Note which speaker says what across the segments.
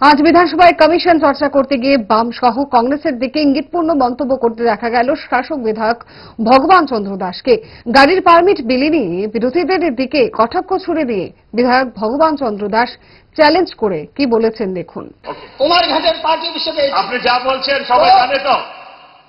Speaker 1: আজ বিধানসভায় কমিশন চর্চা করতে গিয়ে বাম সহ কংগ্রেসের দিকে ইঙ্গিতপূর্ণ মন্তব্য করতে দেখা গেল শাসক বিধায়ক ভগবান চন্দ্র দাসকে। গাড়ির পারমিট বিলি নিয়ে বিরোধীদের দিকে কটাক্ষ ছুড়ে দিয়ে বিধায়ক ভগবান চন্দ্র দাস চ্যালেঞ্জ করে কি বলেছেন দেখুন।
Speaker 2: কুমারঘাটের পার্টি হিসেবে
Speaker 3: আপনি যা বলছেন সবাই জানে তো।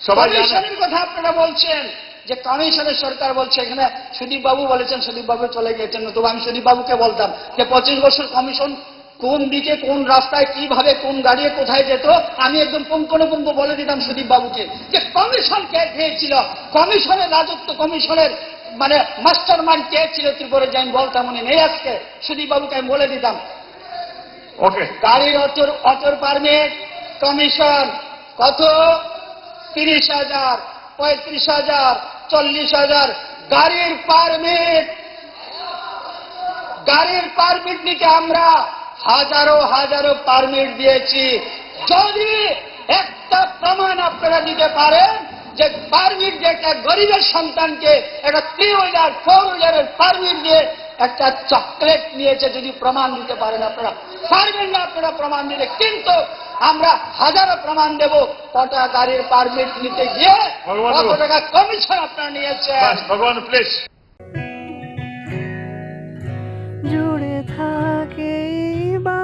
Speaker 3: সবাই জানে।
Speaker 2: কথা আপনারা বলছেন যে কমিশনের সরকার বলছে এখানে সুদীপ বাবু বলেছেন সুদীপ বাবু চলে গিয়েছেন তবু আমি সুদীপ বাবুকে বলতাম যে পঁচিশ বছর কমিশন কোন দিকে কোন রাস্তায় কীভাবে কোন গাড়িয়ে কোথায় যেত আমি একদম পুঙ্খানুপুঙ্খ বলে দিতাম সুদীপ বাবুকে যে কমিশন কে খেয়েছিল কমিশনের রাজত্ব কমিশনের মানে মাস্টার মাইন্ড কে ছিল ত্রিপুরা যে আমি বলতাম উনি নেই আজকে সুদীপ বাবুকে আমি বলে দিতাম।
Speaker 3: ওকে
Speaker 2: গাড়ির অচর অচর পারমিট কমিশন কত? তিরিশ হাজার পঁয়ত্রিশ হাজার চল্লিশ হাজার। গাড়ির পারমিট গাড়ির পারমিট নিতে আমরা হাজারো হাজারো পারমিট দিয়েছি। যদি একটা প্রমাণ আপনারা দিতে পারেন যে পারমিট যে একটা গরিবের সন্তানকে একটা থ্রি হুইলার ফোর হুইলারের পারমিট দিয়ে একটা চকলেট নিয়েছে যদি প্রমাণ দিতে পারেন আপনারা। পারবেন না আপনারা প্রমাণ দিলে কিন্তু আমরা হাজারো প্রমাণ দেব। কটা গাড়ির পারমিট নিতে গিয়ে
Speaker 3: ভগবান
Speaker 2: কত টাকা কমিশন আপনারা নিয়েছেন।
Speaker 3: বাস ভগবান প্লিজ
Speaker 4: জুড়ে থাকে